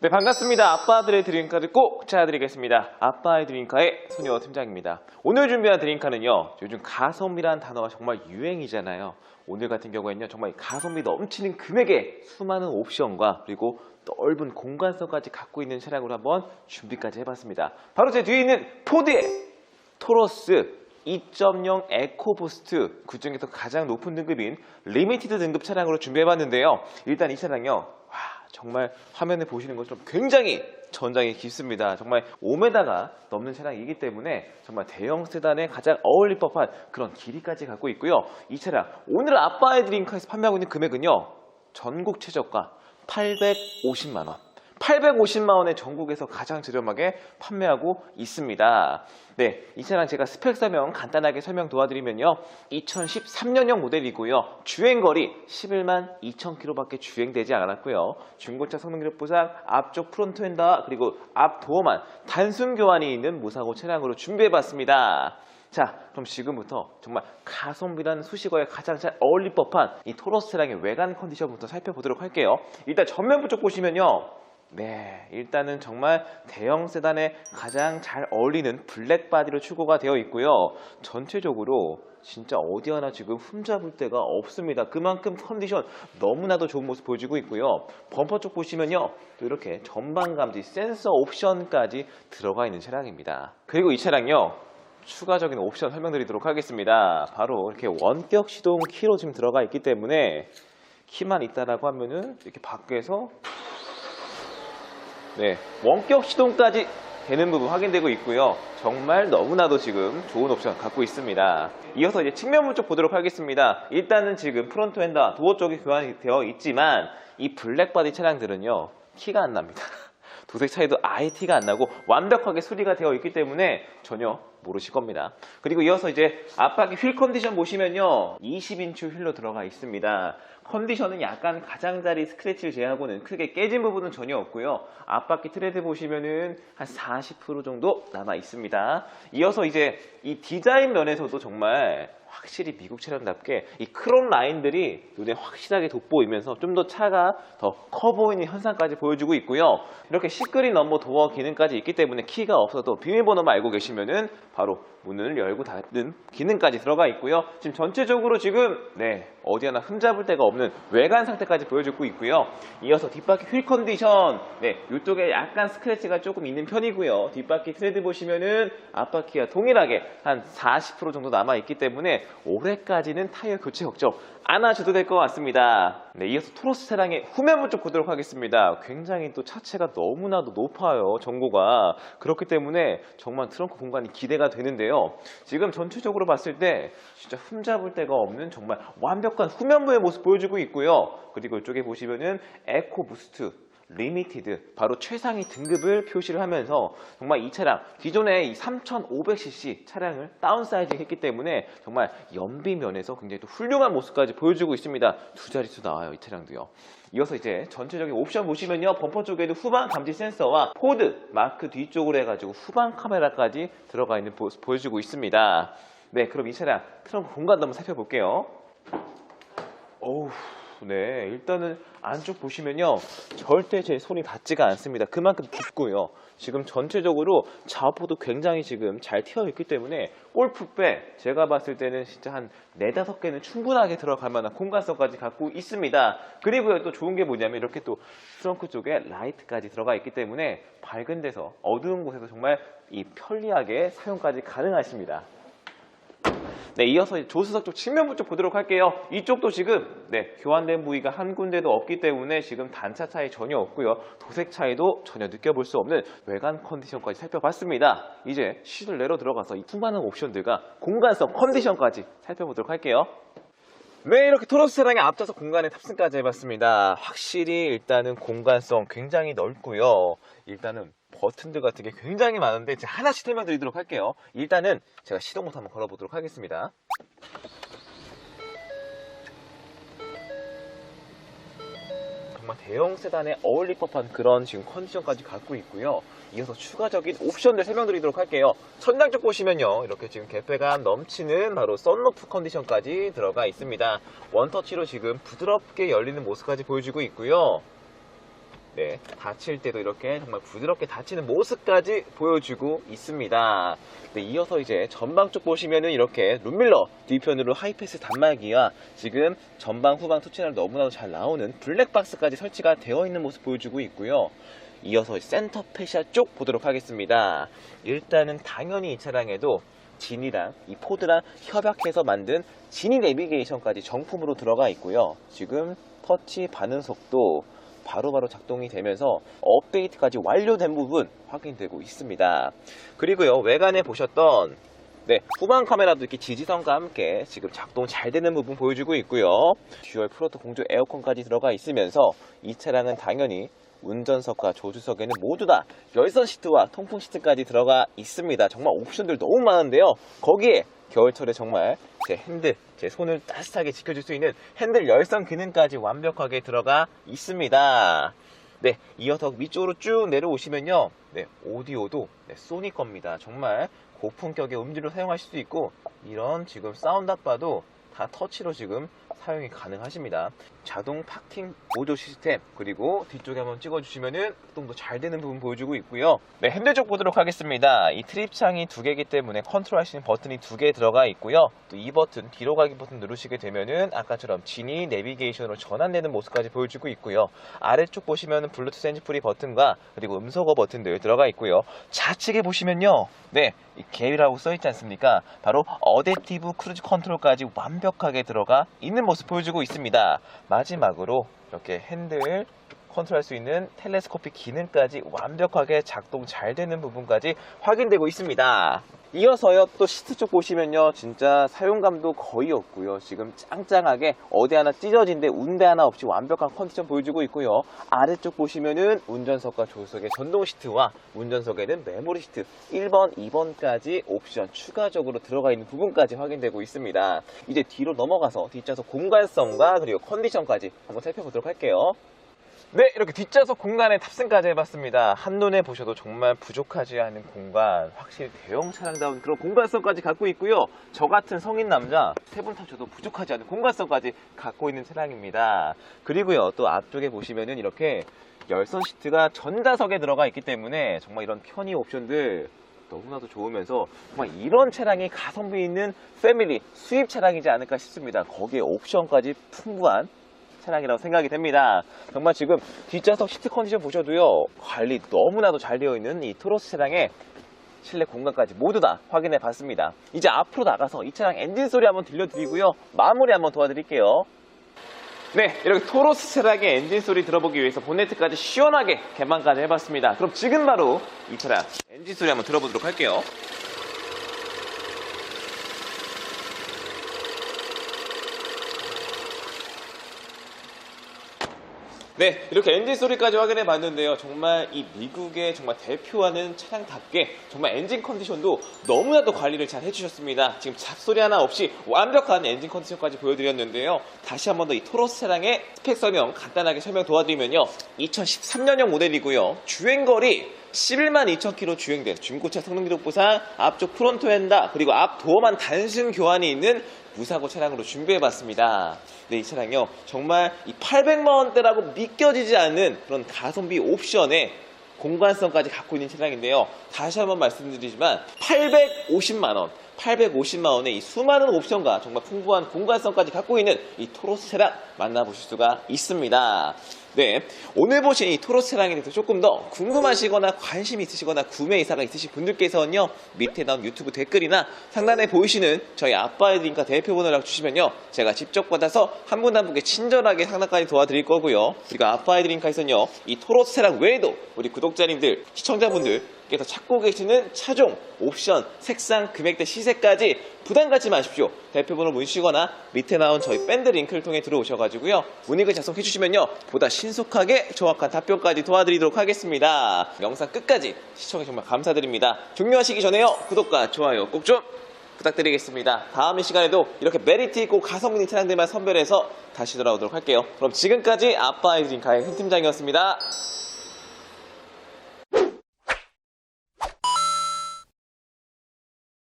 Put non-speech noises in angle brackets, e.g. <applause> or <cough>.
네, 반갑습니다. 아빠들의 드림카를 꼭 찾아드리겠습니다. 아빠의 드림카의 소녀 팀장입니다. 오늘 준비한 드림카는요, 요즘 가성비라는 단어가 정말 유행이잖아요. 오늘 같은 경우에는요, 정말 가성비 넘치는 금액의 수많은 옵션과 그리고 넓은 공간성까지 갖고 있는 차량으로 한번 준비까지 해봤습니다. 바로 제 뒤에 있는 포드의 토러스 2.0 에코부스트 그 중에서 가장 높은 등급인 리미티드 등급 차량으로 준비해봤는데요. 일단 이 차량요, 와 정말 화면에 보시는 것처럼 굉장히 전장이 깊습니다. 정말 5m가 넘는 차량이기 때문에 정말 대형 세단에 가장 어울릴 법한 그런 길이까지 갖고 있고요. 이 차량 오늘 아빠의 드림카에서 판매하고 있는 금액은요, 전국 최저가 850만 원. 850만 원에 전국에서 가장 저렴하게 판매하고 있습니다. 네, 이 차량 제가 스펙 설명 간단하게 설명 도와드리면요. 2013년형 모델이고요. 주행거리 11만 2,000km밖에 주행되지 않았고요. 중고차 성능 기록 보상, 앞쪽 프론트 엔더 그리고 앞 도어만 단순 교환이 있는 무사고 차량으로 준비해봤습니다. 자, 그럼 지금부터 정말 가성비라는 수식어에 가장 잘 어울릴 법한 이 토러스 차량의 외관 컨디션부터 살펴보도록 할게요. 일단 전면부 쪽 보시면요. 네, 일단은 정말 대형 세단에 가장 잘 어울리는 블랙 바디로 추구가 되어 있고요. 전체적으로 진짜 어디 하나 지금 흠잡을 데가 없습니다. 그만큼 컨디션 너무나도 좋은 모습 보여주고 있고요. 범퍼 쪽 보시면요. 또 이렇게 전방 감지 센서 옵션까지 들어가 있는 차량입니다. 그리고 이 차량요. 추가적인 옵션 설명드리도록 하겠습니다. 바로 이렇게 원격 시동 키로 지금 들어가 있기 때문에 키만 있다라고 하면은 이렇게 밖에서 네, 원격 시동까지 되는 부분 확인되고 있고요. 정말 너무나도 지금 좋은 옵션 갖고 있습니다. 이어서 이제 측면부 쪽 보도록 하겠습니다. 일단은 지금 프론트 엔더 도어 쪽이 교환이 되어 있지만 이 블랙바디 차량들은요. 키가 안 납니다. <laughs> 도색 차이도 아예 티가 안 나고 완벽하게 수리가 되어 있기 때문에 전혀 모르실 겁니다. 그리고 이어서 이제 앞바퀴 휠 컨디션 보시면요. 20인치 휠로 들어가 있습니다. 컨디션은 약간 가장자리 스크래치를 제외하고는 크게 깨진 부분은 전혀 없고요. 앞바퀴 트레드 보시면은 한 40% 정도 남아 있습니다. 이어서 이제 이 디자인 면에서도 정말 확실히 미국 차량답게 이 크롬 라인들이 눈에 확실하게 돋보이면서 좀 더 차가 더 커 보이는 현상까지 보여주고 있고요. 이렇게 시크릿 넘버 도어 기능까지 있기 때문에 키가 없어도 비밀번호만 알고 계시면은 바로 문을 열고 닫는 기능까지 들어가 있고요. 지금 전체적으로 지금 네 어디 하나 흠잡을 데가 없는 외관 상태까지 보여주고 있고요. 이어서 뒷바퀴 휠 컨디션 네 이쪽에 약간 스크래치가 조금 있는 편이고요. 뒷바퀴 트레드 보시면은 앞바퀴와 동일하게 한 40% 정도 남아 있기 때문에 올해까지는 타이어 교체 걱정 안 하셔도 될 것 같습니다. 네, 이어서 토로스 차량의 후면부 쪽 보도록 하겠습니다. 굉장히 또 차체가 너무나도 높아요, 전고가. 그렇기 때문에 정말 트렁크 공간이 기대가 되는데요. 지금 전체적으로 봤을 때 진짜 흠잡을 데가 없는 정말 완벽한 후면부의 모습 보여주고 있고요. 그리고 이쪽에 보시면은 에코 부스트 리미티드 바로 최상위 등급을 표시를 하면서 정말 이 차량 기존의 이 3500cc 차량을 다운사이징 했기 때문에 정말 연비 면에서 굉장히 또 훌륭한 모습까지 보여주고 있습니다. 두 자릿수 나와요 이 차량도요. 이어서 이제 전체적인 옵션 보시면요 범퍼 쪽에도 후방 감지 센서와 포드 마크 뒤쪽으로 해가지고 후방 카메라까지 들어가 있는 모습 보여주고 있습니다. 네 그럼 이 차량 트렁크 공간도 한번 살펴볼게요. 어우, 네. 일단은 안쪽 보시면요. 절대 제 손이 닿지가 않습니다. 그만큼 깊고요. 지금 전체적으로 좌우포도 굉장히 지금 잘 튀어 있기 때문에 골프백 제가 봤을 때는 진짜 한 네다섯 개는 충분하게 들어갈 만한 공간성까지 갖고 있습니다. 그리고요 또 좋은 게 뭐냐면 이렇게 또 트렁크 쪽에 라이트까지 들어가 있기 때문에 밝은 데서 어두운 곳에서 정말 이 편리하게 사용까지 가능하십니다. 네, 이어서 조수석 쪽 측면부 쪽 보도록 할게요. 이쪽도 지금 네, 교환된 부위가 한 군데도 없기 때문에 지금 단차 차이 전혀 없고요. 도색 차이도 전혀 느껴볼 수 없는 외관 컨디션까지 살펴봤습니다. 이제 실내로 들어가서 이 수많은 옵션들과 공간성 컨디션까지 살펴보도록 할게요. 네, 이렇게 토러스 차량의 앞좌석 공간에 탑승까지 해봤습니다. 확실히 일단은 공간성 굉장히 넓고요. 일단은 버튼들 같은 게 굉장히 많은데 제가 하나씩 설명드리도록 할게요. 일단은 제가 시동부터 한번 걸어보도록 하겠습니다. 대형 세단에 어울릴 법한 그런 지금 컨디션까지 갖고 있고요. 이어서 추가적인 옵션들 설명드리도록 할게요. 천장 쪽 보시면요. 이렇게 지금 개폐감 넘치는 바로 썬루프 컨디션까지 들어가 있습니다. 원터치로 지금 부드럽게 열리는 모습까지 보여주고 있고요. 네, 닫힐 때도 이렇게 정말 부드럽게 닫히는 모습까지 보여주고 있습니다. 네, 이어서 이제 전방 쪽 보시면은 이렇게 룸밀러 뒤편으로 하이패스 단말기와 지금 전방 후방 투치널 너무나도 잘 나오는 블랙박스까지 설치가 되어 있는 모습 보여주고 있고요. 이어서 센터 페시아 쪽 보도록 하겠습니다. 일단은 당연히 이 차량에도 진이랑 이 포드랑 협약해서 만든 지니 내비게이션까지 정품으로 들어가 있고요. 지금 터치 반응 속도 바로바로 작동이 되면서 업데이트까지 완료된 부분 확인되고 있습니다. 그리고요, 외관에 보셨던 네, 후방 카메라도 이렇게 지지선과 함께 지금 작동 잘 되는 부분 보여주고 있고요. 듀얼 프로토 공조 에어컨까지 들어가 있으면서 이 차량은 당연히 운전석과 조수석에는 모두 다 열선 시트와 통풍 시트까지 들어가 있습니다. 정말 옵션들 너무 많은데요. 거기에 겨울철에 정말 제 핸들, 제 손을 따뜻하게 지켜줄 수 있는 핸들 열선 기능까지 완벽하게 들어가 있습니다. 네, 이어서 위쪽으로 쭉 내려오시면요. 네, 오디오도 네, 소니 겁니다. 정말 고품격의 음질로 사용하실 수 있고 이런 지금 사운드 아빠도 다 터치로 지금 사용이 가능하십니다. 자동 파킹 보조 시스템 그리고 뒤쪽에 한번 찍어주시면은 좀 더 잘 되는 부분 보여주고 있고요. 네, 핸들 쪽 보도록 하겠습니다. 이 트립 창이 두 개이기 때문에 컨트롤 하시는 버튼이 두 개 들어가 있고요. 또 이 버튼 뒤로 가기 버튼 누르시게 되면은 아까처럼 지니 내비게이션으로 전환되는 모습까지 보여주고 있고요. 아래쪽 보시면은 블루투스 핸즈프리 버튼과 그리고 음소거 버튼들 들어가 있고요. 좌측에 보시면요. 네, 이 게이라고 써있지 않습니까? 바로 어댑티브 크루즈 컨트롤까지 완벽하게 들어가 있는 모습 보여주고 있습니다. 마지막으로 이렇게 핸들 컨트롤할 수 있는 텔레스코픽 기능까지 완벽하게 작동 잘 되는 부분까지 확인되고 있습니다. 이어서요 또 시트 쪽 보시면요 진짜 사용감도 거의 없고요. 지금 짱짱하게 어디 하나 찢어진 데 운대 하나 없이 완벽한 컨디션 보여주고 있고요. 아래쪽 보시면은 운전석과 조수석의 전동 시트와 운전석에는 메모리 시트 1번 2번까지 옵션 추가적으로 들어가 있는 부분까지 확인되고 있습니다. 이제 뒤로 넘어가서 뒷좌석 공간성과 그리고 컨디션까지 한번 살펴보도록 할게요 네, 이렇게 뒷좌석 공간에 탑승까지 해봤습니다. 한눈에 보셔도 정말 부족하지 않은 공간, 확실히 대형 차량다운 그런 공간성까지 갖고 있고요. 저 같은 성인 남자 세 분 타셔도 부족하지 않은 공간성까지 갖고 있는 차량입니다. 그리고요, 또 앞쪽에 보시면은 이렇게 열선 시트가 전자석에 들어가 있기 때문에 정말 이런 편의 옵션들 너무나도 좋으면서 정말 이런 차량이 가성비 있는 패밀리 수입 차량이지 않을까 싶습니다. 거기에 옵션까지 풍부한 차량이라고 생각이 됩니다. 정말 지금 뒷좌석 시트 컨디션 보셔도요 관리 너무나도 잘 되어 있는 이 토로스 차량의 실내 공간까지 모두 다 확인해 봤습니다. 이제 앞으로 나가서 이 차량 엔진 소리 한번 들려드리고요 마무리 한번 도와드릴게요. 네, 이렇게 토로스 차량의 엔진 소리 들어보기 위해서 본네트까지 시원하게 개방까지 해봤습니다. 그럼 지금 바로 이 차량 엔진 소리 한번 들어보도록 할게요. 네, 이렇게 엔진 소리까지 확인해 봤는데요. 정말 이 미국의 정말 대표하는 차량답게 정말 엔진 컨디션도 너무나도 관리를 잘 해주셨습니다. 지금 잡소리 하나 없이 완벽한 엔진 컨디션까지 보여드렸는데요. 다시 한번 더 이 토로스 차량의 스펙 설명 간단하게 설명 도와드리면요. 2013년형 모델이고요. 주행거리 11만 2천 킬로 주행된 중고차 성능 기록부상 앞쪽 프론트 휀다 그리고 앞 도어만 단순 교환이 있는 무사고 차량으로 준비해봤습니다. 네, 이 차량요 정말 이 800만 원대라고 믿겨지지 않는 그런 가성비 옵션에 공간성까지 갖고 있는 차량인데요. 다시 한번 말씀드리지만 850만 원, 850만 원의 이 수많은 옵션과 정말 풍부한 공간성까지 갖고 있는 이 토로스 차량 만나보실 수가 있습니다. 네, 오늘 보신 이 토로스 차량에 대해서 조금 더 궁금하시거나 관심 있으시거나 구매 의사가 있으신 분들께서는요 밑에 나온 유튜브 댓글이나 상단에 보이시는 저희 아빠의 드림카 대표 번호 를 주시면요 제가 직접 받아서 한 분 한 분께 친절하게 상담까지 도와드릴 거고요 그리고 아빠의 드림카에서는요 이 토로스 차량 외에도 우리 구독자님들 시청자분들 께서 찾고 계시는 차종, 옵션, 색상, 금액대, 시세까지 부담 갖지 마십시오. 대표번호 문시거나 밑에 나온 저희 밴드 링크를 통해 들어오셔가지고요. 문의글 작성해 주시면요. 보다 신속하게 정확한 답변까지 도와드리도록 하겠습니다. 영상 끝까지 시청해 정말 감사드립니다. 종료하시기 전에요. 구독과 좋아요 꼭 좀 부탁드리겠습니다. 다음 이 시간에도 이렇게 메리트 있고 가성비 차량들만 선별해서 다시 돌아오도록 할게요. 그럼 지금까지 아빠 아이드링카의 현 팀장이었습니다.